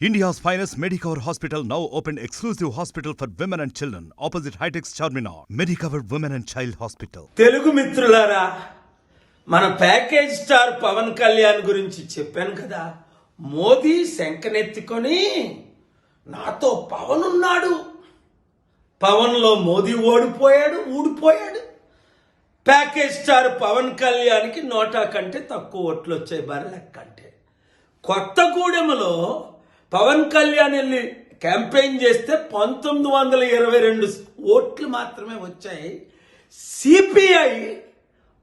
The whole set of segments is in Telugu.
India's finest Medicover hospital now open exclusive hospital for women and children opposite Hitex Charminar Medicover women and child hospital Telugu మిత్రులారా మన ప్యాకేజ్ స్టార్ పవన్ కళ్యాణ్ గురించి చెప్పాను కదా మోదీ శంకనెత్తుకొని నాతో పవన్ ఉన్నాడు పవన్లో మోదీ ఓడిపోయాడు ఊడిపోయాడు ప్యాకేజ్ స్టార్ పవన్ కళ్యాణ్కి నోటా కంటే తక్కువ ఓట్లు వచ్చాయి బర్రెల కంటే కొత్తగూడెంలో పవన్ కళ్యాణ్ వెళ్ళి క్యాంపెయిన్ చేస్తే పంతొమ్మిది వందల ఇరవై రెండు ఓట్లు మాత్రమే వచ్చాయి. సిపిఐ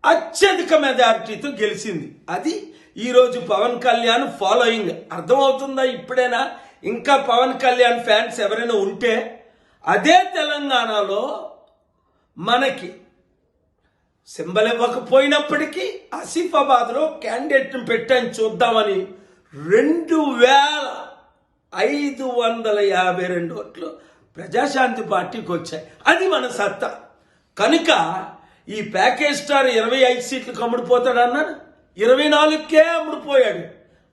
అత్యధిక మెజారిటీతో గెలిచింది. అది ఈరోజు పవన్ కళ్యాణ్ ఫాలోయింగ్ అర్థమవుతుందా ఇప్పుడైనా? ఇంకా పవన్ కళ్యాణ్ ఫ్యాన్స్ ఎవరైనా ఉంటే అదే తెలంగాణలో మనకి సింబల్ ఇవ్వకపోయినప్పటికీ ఆసిఫాబాద్లో క్యాండిడేట్ని పెట్టాను చూద్దామని రెండు వేల ఐదు వందల యాభై రెండు ఓట్లు ప్రజాశాంతి పార్టీకి వచ్చాయి. అది మన సత్తా. కనుక ఈ ప్యాకేజ్ స్టార్ ఇరవై ఐదు సీట్లు కమ్ముడిపోతాడన్నారు ఇరవై నాలుగుకే అమ్ముడుపోయాడు.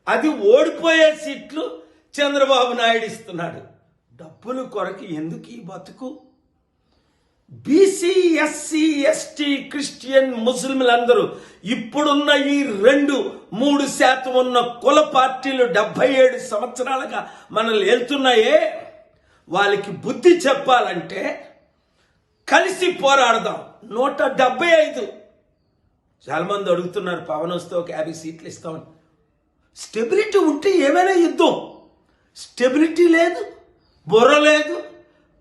అది ఓడిపోయే సీట్లు చంద్రబాబు నాయుడు ఇస్తున్నాడు. డబ్బులు కొరకు ఎందుకు ఈ బతుకు? బీసీ ఎస్సీ ఎస్టీ క్రిస్టియన్ ముస్లింలందరూ ఇప్పుడున్న ఈ రెండు మూడు శాతం ఉన్న కుల పార్టీలు డెబ్బై ఏడు సంవత్సరాలుగా మనల్ని వెళ్తున్నాయే వాళ్ళకి బుద్ధి చెప్పాలంటే కలిసి పోరాడదాం. నూట డెబ్బై ఐదు. చాలామంది అడుగుతున్నారు పవన్ వస్తే ఒక యాభై సీట్లు ఇస్తామని. స్టెబిలిటీ ఉంటే ఏమైనా యుద్ధం స్టెబిలిటీ లేదు బుర్ర లేదు.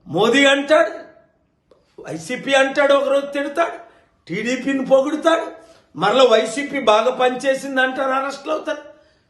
మోదీ అంటాడు వైసీపీ అంటాడు ఒకరోజు తిడతాడు. టీడీపీని పొగుడుతాడు. మరలా వైసీపీ బాగా పనిచేసింది అంటారు అరెస్ట్లు అవుతారు.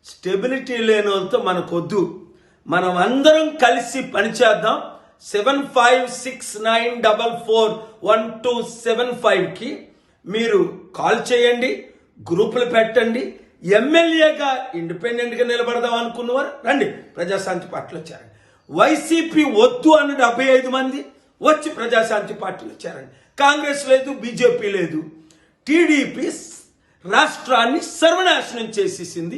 స్టెబిలిటీ లేని వాళ్ళతో మనకొద్దు. మనం అందరం కలిసి పనిచేద్దాం. Seven five six nine double four one two seven ఫైవ్కి మీరు కాల్ చేయండి గ్రూపులు పెట్టండి. ఎమ్మెల్యేగా ఇండిపెండెంట్గా నిలబడదాం అనుకున్నవారు రండి. ప్రజాశాంతి పార్టీలో చేరండి. వైసీపీ వద్దు అని డెబ్బై ఐదు మంది. వచ్చి ప్రజాశాంతి పార్టీలు వచ్చారండి కాంగ్రెస్ లేదు బీజేపీ లేదు. టీడీపీ రాష్ట్రాన్ని సర్వనాశనం చేసేసింది.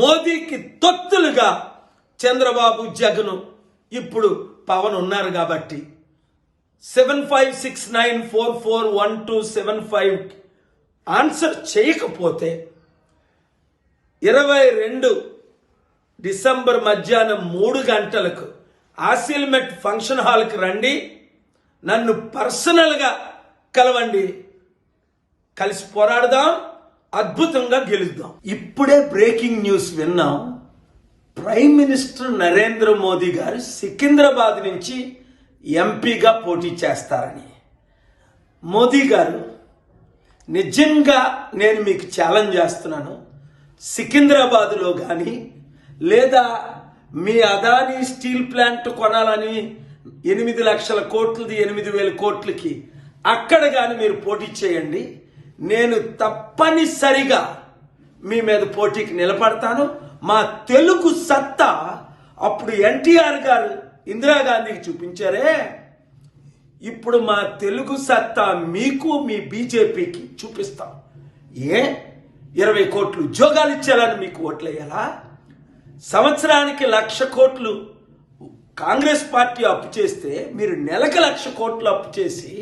మోదీకి తొత్తులుగా చంద్రబాబు జగన్ ఇప్పుడు పవన్ ఉన్నారు కాబట్టి. Seven five six nine four four one two seven five answer చేయకపోతే ఇరవై రెండు డిసెంబర్ మధ్యాహ్నం మూడు గంటలకు ఆసిల్మెట్ ఫంక్షన్ హాల్కి రండి. నన్ను పర్సనల్గా కలవండి. కలిసి పోరాడదాం అద్భుతంగా గెలుద్దాం. ఇప్పుడే బ్రేకింగ్ న్యూస్ విన్నాం. ప్రైమ్ మినిస్టర్ నరేంద్ర మోదీ గారు సికింద్రాబాద్ నుంచి ఎంపీగా పోటీ చేస్తారని. మోదీ గారు నిజంగా నేను మీకు ఛాలెంజ్ చేస్తున్నాను. సికింద్రాబాద్లో కానీ లేదా మీ అదానీ స్టీల్ ప్లాంట్ కొనాలని ఎనిమిది లక్షల కోట్లది ఎనిమిది వేల కోట్లకి అక్కడ కానీ మీరు పోటీ చేయండి. నేను తప్పనిసరిగా మీ మీద పోటీకి నిలబడతాను. మా తెలుగు సత్తా అప్పుడు ఎన్టీఆర్ గారు ఇందిరాగాంధీకి చూపించారే. ఇప్పుడు మా తెలుగు సత్తా మీకు మీ బీజేపీకి చూపిస్తాం. ఏ? ఇరవై కోట్లు ఉద్యోగాలు ఇచ్చారని మీకు ఓట్లేయాలా? సంవత్సరానికి లక్ష కోట్లు కాంగ్రెస్ పార్టీ అప్పు చేస్తే మీరు నెలకు లక్ష కోట్లు అప్పు చేసి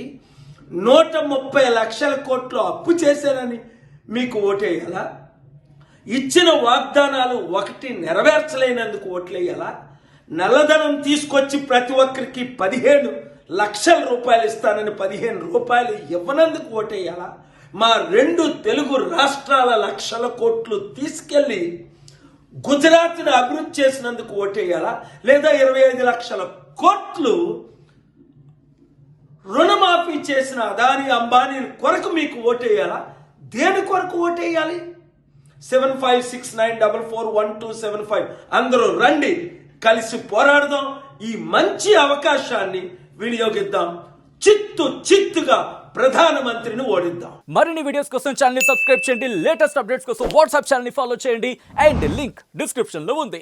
నూట ముప్పై లక్షల కోట్లు అప్పు చేశారని మీకు ఓటేయాలా? ఇచ్చిన వాగ్దానాలు ఒకటి నెరవేర్చలేనందుకు ఓట్లేయాలా? నల్లధనం తీసుకొచ్చి ప్రతి ఒక్కరికి పదిహేను లక్షల రూపాయలు ఇస్తానని పదిహేను రూపాయలు ఇవ్వనందుకు ఓటేయాలా? మా రెండు తెలుగు రాష్ట్రాల లక్షల కోట్లు తీసుకెళ్ళి గుజరాత్ను అభివృద్ధి చేసినందుకు ఓటేయాలా? లేదా ఇరవై ఐదు లక్షల కోట్లు రుణమాఫీ చేసిన అదాని అంబానీ కొరకు మీకు ఓటేయాలా? దేని కొరకు ఓటేయాలి? Seven five six nine double four one two seven five. అందరూ రండి కలిసి పోరాడదాం. ఈ మంచి అవకాశాన్ని వినియోగిద్దాం. చిత్తు చిత్తుగా ప్రధానమంత్రిని ఓడిద్దాం. మరిన్ని వీడియోస్ కోసం ఛానల్ సబ్స్క్రైబ్ చేయండి. లేటెస్ట్ అప్డేట్స్ కోసం వాట్సాప్ ఛానల్ ఫాలో చేయండి. అండ్ లింక్ డిస్క్రిప్షన్లో ఉంది.